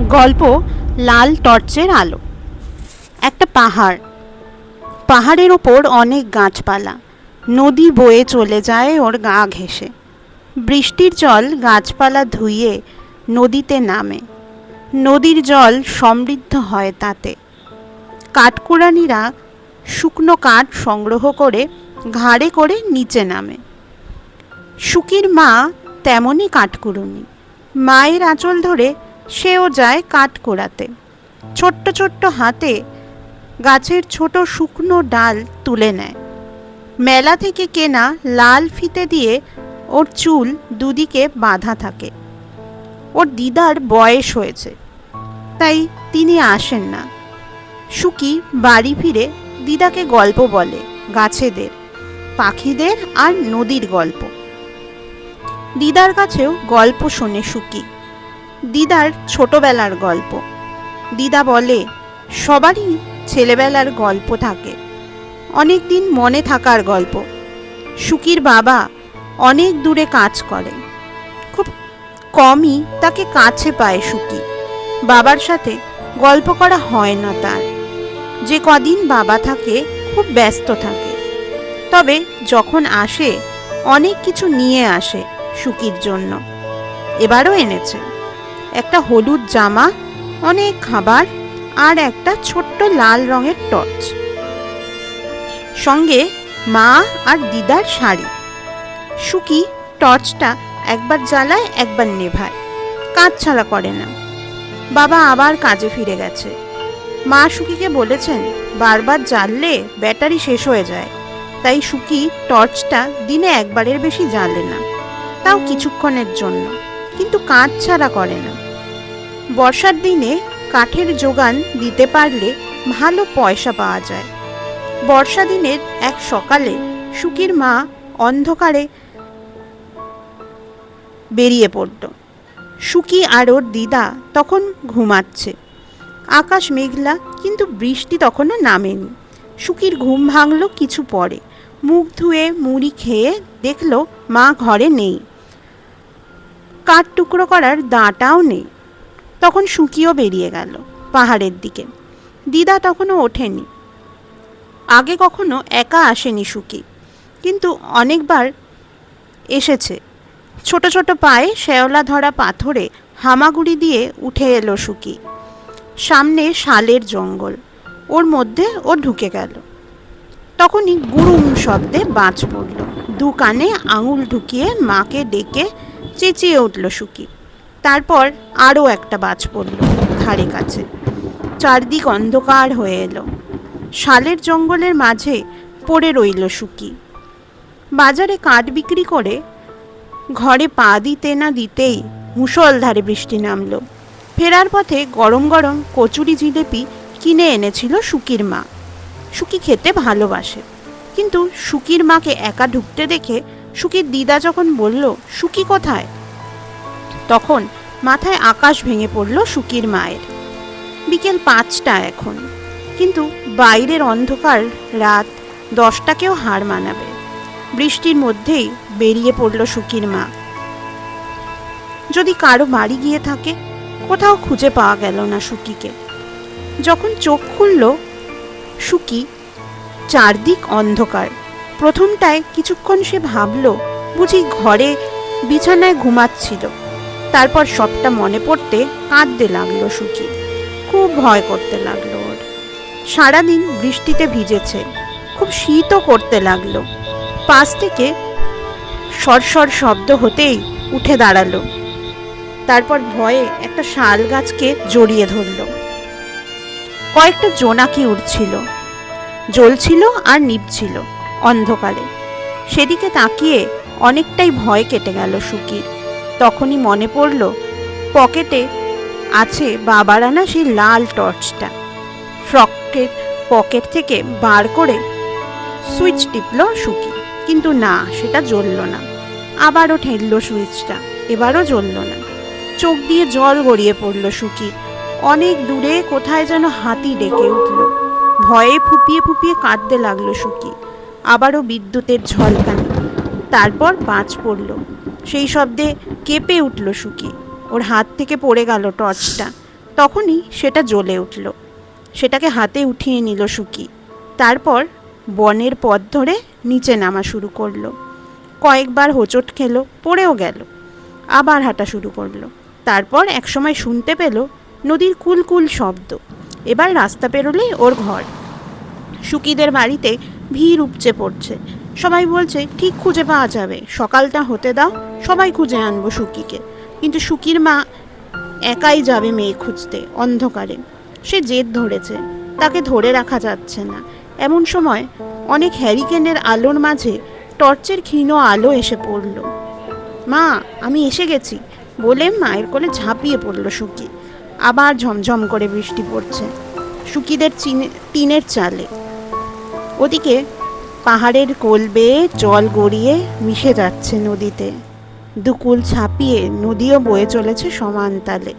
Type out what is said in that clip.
গল্প লাল টর্চের আলো। একটা পাহাড়। পাহাড়ের ওপর অনেক গাছপালা। নদী বয়ে চলে যায় ওর গা ঘেঁষে। বৃষ্টির জল গাছপালা ধুইয়ে নদীতে নামে। নদীর জল সমৃদ্ধ হয় তাতে। কাঠকুড়ানিরা শুকনো কাঠ সংগ্রহ করে ঘাড়ে করে নিচে নামে। সুকির মা তেমনই কাঠকুড়ুনি। মায়ের আঁচল ধরে সেও যায় কাঠ কোড়াতে ছোট্ট ছোট্ট হাতে গাছের ছোট শুকনো ডাল তুলে নেয়। মেলা থেকে কেনা লাল ফিতে দিয়ে ওর চুল দুদিকে বাঁধা থাকে। ওর দিদার বয়স হয়েছে, তাই তিনি আসেন না। সুকি বাড়ি ফিরে দিদাকে গল্প বলে গাছেদের, পাখিদের আর নদীর গল্প। দিদার কাছেও গল্প শোনে সুকি। দিদার ছোটবেলার গল্প। দিদা বলে, সবারই ছেলেবেলার গল্প থাকে। অনেক দিন মনে থাকার গল্প। সুকির বাবা অনেক দূরে কাজ করে। খুব কমই তাকে কাছে পায় সুকি। বাবার সাথে গল্প করা হয় না তার। যে কদিন বাবা থাকে, খুব ব্যস্ত থাকে। তবে যখন আসে, অনেক কিছু নিয়ে আসে সুকির জন্য। এবারও এনেছে। একটা হলুদ জামা, অনেক খাবার আর একটা ছোট্ট লাল রঙের টর্চ। সঙ্গে মা আর দিদার শাড়ি। সুকি টর্চটা একবার জ্বালায়, একবার নেভায়। কাজ ছাড়া করে না। বাবা আবার কাজে ফিরে গেছে। মা সুকিকে বলেছেন, বারবার জ্বাললে ব্যাটারি শেষ হয়ে যায়। তাই সুকি টর্চটা দিনে একবারের বেশি জ্বালে না। তাও কিছুক্ষণের জন্য। কিন্তু কাজ ছাড়া করে না। বর্ষার দিনে কাঠের যোগান দিতে পারলে ভালো পয়সা পাওয়া যায়। বর্ষা দিনের এক সকালে সুকির মা অন্ধকারে বেরিয়ে পড়ল। সুকি আর ওর দিদা তখন ঘুমাচ্ছে। আকাশ মেঘলা, কিন্তু বৃষ্টি তখনও নামেনি। সুকির ঘুম ভাঙল কিছু পরে। মুখ ধুয়ে মুড়ি খেয়ে দেখল মা ঘরে নেই। কাঠ টুকরো করার দাঁটাও নেই। তখন সুকিও বেরিয়ে গেল পাহাড়ের দিকে। দিদা তখনও ওঠেনি আগে কখনো একা আসেনি সুকি, কিন্তু অনেকবার এসেছে। ছোট ছোট পায়ে শ্যাওলা ধরা পাথরে হামাগুড়ি দিয়ে উঠে এলো সুকি। সামনে শালের জঙ্গল, ওর মধ্যে ও ঢুকে গেল। তখনই গুরুম শব্দে বাজ পড়ল। দু কানে আঙুল ঢুকিয়ে মাকে ডেকে চেঁচিয়ে উঠল সুকি। তারপর আরও একটা বাজ পড়ল ধারে কাছে। চারদিক অন্ধকার হয়ে এলো। শালের জঙ্গলের মাঝে পড়ে রইল সুকি বাজারে কাঠ বিক্রি করে ঘরে পা দিতে না দিতেই মুষলধারে বৃষ্টি নামল। ফেরার পথে গরম গরম কচুরি জিলেপি কিনে এনেছিল সুকির মা। সুকি খেতে ভালোবাসে। কিন্তু সুকির মাকে একা ঢুকতে দেখে সুকির দিদা যখন বলল সুকি কোথায়? তখন মাথায় আকাশ ভেঙে পড়ল সুকির মায়ের। বিকেল পাঁচটা এখন। কিন্তু বাইরের অন্ধকার রাত দশটাকেও হার মানাবে। বৃষ্টির মধ্যেই বেরিয়ে পড়ল সুকির মা। যদি কারও বাড়ি গিয়ে থাকে, কোথাও খুঁজে পাওয়া গেল না সুকিকে। যখন চোখ খুলল, সুকি চারদিক অন্ধকার। প্রথমটায় কিছুক্ষণ সে ভাবল, বুঝি ঘরে বিছানায় ঘুমাচ্ছিল। তারপর সবটা মনে পড়তে কাঁদতে লাগল সুকি খুব ভয় করতে লাগল ওর। সারাদিন বৃষ্টিতে ভিজেছে। খুব শীতও করতে লাগল। পাশ থেকে সরসর শব্দ হতেই উঠে দাঁড়াল। তারপর ভয়ে একটা শাল গাছকে জড়িয়ে ধরল। কয়েকটা জোনাকি উঠছিল জ্বলছিল আর নিভছিল অন্ধকারে। সেদিকে তাকিয়ে অনেকটাই ভয় কেটে গেল সুকির তখনই মনে পড়ল, পকেটে আছে বাবার আনা সেই লাল টর্চটা। ফ্রকের পকেট থেকে বার করে সুইচ টিপল সুকি, কিন্তু না, সেটা জ্বলল না। আবারও ঠেলল সুইচটা, এবারও জ্বলল না। চোখ দিয়ে জল গড়িয়ে পড়ল সুকি। অনেক দূরে কোথায় যেন হাতি ডেকে উঠল। ভয়ে ফুপিয়ে ফুপিয়ে কাঁদতে লাগল সুকি। আবারও বিদ্যুতের ঝলকানি। তারপর বাজ পড়ল। সেই শব্দে কেঁপে উঠল সুকি ওর হাত থেকে পড়ে গেল টর্চটা। তখনই সেটা জ্বলে উঠল। সেটাকে হাতে উঠিয়ে নিল সুকি তারপর বনের পথ ধরে নিচে নামা শুরু করল। কয়েকবার হোঁচট খেলো, পড়েও গেল। আবার হাঁটা শুরু করল। তারপর একসময় শুনতে পেল নদীর কুলকুল শব্দ। এবার রাস্তা পেরোলেই ওর ঘর। সুকিদের বাড়িতে ভিড় উপচে পড়ছে। সবাই বলছে, ঠিক খুঁজে পাওয়া যাবে। সকালটা হতে দাও, সবাই খুঁজে আনব সুকিকে। কিন্তু সুকির মা একাই যাবে মেয়ে খুঁজতে অন্ধকারে। সে জেদ ধরেছে, তাকে ধরে রাখা যাচ্ছে না। এমন সময় অনেক হ্যারিকেনের আলোর মাঝে টর্চের ক্ষীণ আলো এসে পড়ল। মা, আমি এসে গেছি। বলে মায়ের কোলে ঝাঁপিয়ে পড়ল সুকি। আবার ঝমঝম করে বৃষ্টি পড়ছে। সুকিদের টিনের চালে। ওদিকে পাহাড়ের কোল বেয়ে জল গড়িয়ে মিশে যাচ্ছে নদীতে। দুকুল ছাপিয়ে নদীও বয়ে চলেছে সমান তালে।